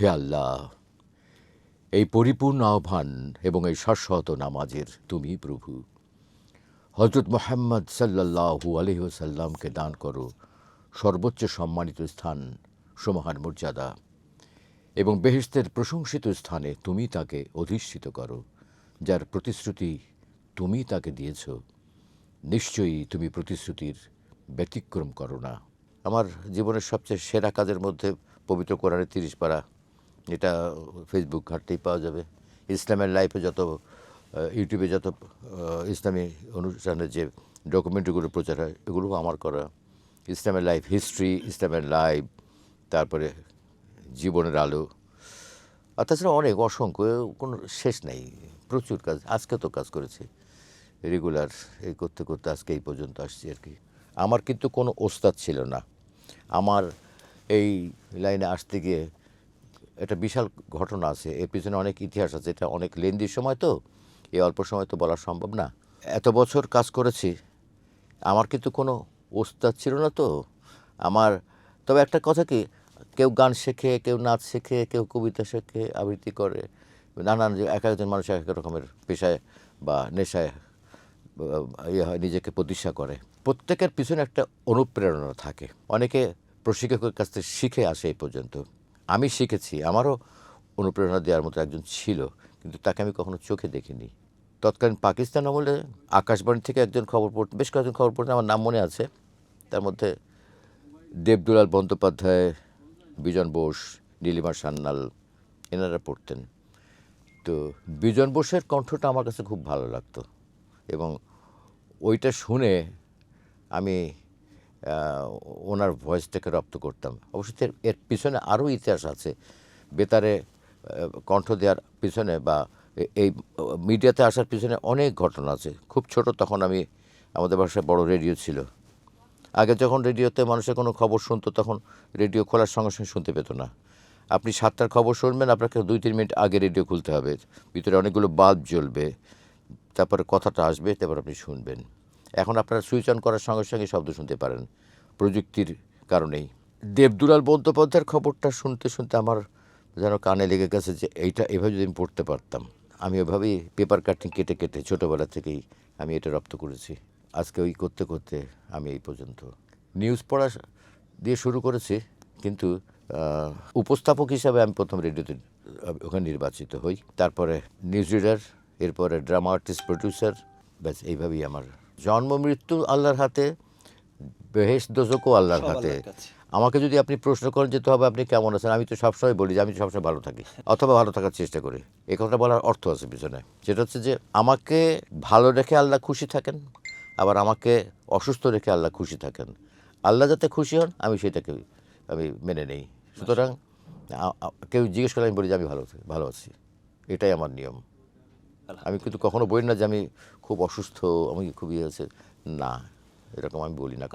হে আল্লাহ, এই পরিপূর্ণ আহ্বান এবং এই শাশ্বত নামাজের তুমি প্রভু। হজরত মোহাম্মদ সাল্লাহু আলহিহসাল্লামকে দান করো সর্বোচ্চ সম্মানিত স্থান সমাহার মর্যাদা, এবং বেহেস্তের প্রশংসিত স্থানে তুমি তাকে অধিষ্ঠিত করো, যার প্রতিশ্রুতি তুমি তাকে দিয়েছ। নিশ্চয়ই তুমি প্রতিশ্রুতির ব্যতিক্রম করো না। আমার জীবনের সবচেয়ে সেরা কাজের মধ্যে পবিত্র কোরআনের তিরিশ পারা এটা ফেসবুক ঘাটতেই পাওয়া যাবে। ইসলামের লাইফে যত ইউটিউবে যত ইসলামী অনুষ্ঠানের যে ডকুমেন্টারিগুলো প্রচার হয়, এগুলো আমার করা। ইসলামের লাইফ হিস্ট্রি ইসলামের লাইভ তারপরে জীবনের আলো। আর তাছাড়া অনেক, অসংখ্য, কোনো শেষ নেই। প্রচুর কাজ, আজকে তো কাজ করেছি। রেগুলার এই করতে করতে আজকে এই পর্যন্ত আসছি আর কি। আমার কিন্তু কোনো ওস্তাদ ছিল না। আমার এই লাইনে আসতে গিয়ে একটা বিশাল ঘটনা আছে। এর পিছনে অনেক ইতিহাস আছে। এটা অনেক লেন্দি সময় তো। এই অল্প সময় তো বলা সম্ভব না। এত বছর কাজ করেছি। আমার কিন্তু কোনো ওস্তাদ ছিল না তো। আমার, তবে একটা কথা কি, কেউ গান শেখে, কেউ নাচ শেখে, কেউ কবিতা শেখে, আবৃত্তি করে। নানান এক একজন মানুষ এক এক রকমের পেশায় বা নেশায় ইয়ে হয়, নিজেকে প্রতিষ্ঠা করে। প্রত্যেকের পিছনে একটা অনুপ্রেরণা থাকে। অনেকে প্রশিক্ষকের কাছ থেকে শিখে আসে এই পর্যন্ত। আমি শিখেছি, আমারও অনুপ্রেরণা দেওয়ার মতো একজন ছিল, কিন্তু তাকে আমি কখনো চোখে দেখিনি। তৎকালীন পাকিস্তান আমলে আকাশবাণী থেকে একজন খবর পড়তে, বেশ কয়েকজন খবর পড়তে আমার নাম মনে আছে। তার মধ্যে দেবদুলাল বন্দ্যোপাধ্যায়, বিজন বোস, নীলিমা সান্যাল, এনারা পড়তেন। তো বিজন বোসের কণ্ঠটা আমার কাছে খুব ভালো লাগতো এবং ওইটা শুনে আমি ওনার ভয়েসটাকে রপ্ত করতাম। অবশ্য এর- এর পিছনে আরও ইতিহাস আছে। বেতারে কণ্ঠ দেওয়ার পিছনে বা এই মিডিয়াতে আসার পিছনে অনেক ঘটনা আছে। খুব ছোট তখন আমি, আমাদের বাসায় বড় রেডিও ছিল। আগে যখন রেডিওতে মানুষের কোনো খবর শুনতো, তখন রেডিও খোলার সঙ্গে সঙ্গে শুনতে পেতো না। আপনি সাতটার খবর শুনবেন, আপনাকে দুই, তিন মিনিট আগে রেডিও খুলতে হবে। ভিতরে অনেকগুলো বাল্ব জ্বলবে, তারপরে কথাটা আসবে, তারপর আপনি শুনবেন। এখন আপনারা সুইচ অন করার সঙ্গে সঙ্গে শব্দ শুনতে পারেন প্রযুক্তির কারণেই। দেবদুলাল বন্দ্যোপাধ্যায়ের খবরটা শুনতে শুনতে আমার যেন কানে লেগে গেছে যে এইটা এভাবে যদি আমি পড়তে পারতাম, আমি ওইভাবেই পেপার কাটিং কেটে কেটে ছোটোবেলা থেকেই আমি এটা রপ্ত করেছি। আজকে ওই করতে করতে আমি এই পর্যন্ত। নিউজ পড়া দিয়ে শুরু করেছি, কিন্তু উপস্থাপক হিসাবে আমি প্রথম রেডিওতে ওখানে নির্বাচিত হই। তারপরে নিউজ রিডার, এরপরে ড্রামা আর্টিস্ট প্রডিউসার, ব্যাস এইভাবেই আমার জন্ম মৃত্যু আল্লাহর হাতে বেহেস দোজকও আল্লাহর হাতে। আমাকে যদি আপনি প্রশ্ন করেন যেতে হবে আপনি কেমন আছেন আমি তো সবসময় বলি যে আমি সবসময় ভালো থাকি অথবা ভালো থাকার চেষ্টা করি। এই কথাটা বলার অর্থ আছে পিছনে। সেটা হচ্ছে যে আমাকে ভালো রেখে আল্লাহ খুশি থাকেন আবার আমাকে অসুস্থ রেখে আল্লাহ খুশি থাকেন। আল্লাহ যাতে খুশি হন আমি সেটাকে আমি মেনে নেই। সুতরাং কেউ জিজ্ঞেস করলে আমি বলি যে আমি ভালো ভালো আছি। এটাই আমার নিয়ম। আমি কিন্তু কখনো বলি না যে আমি খুব অসুস্থ, আমি খুবই আছে না, এরকম আমি বলি না।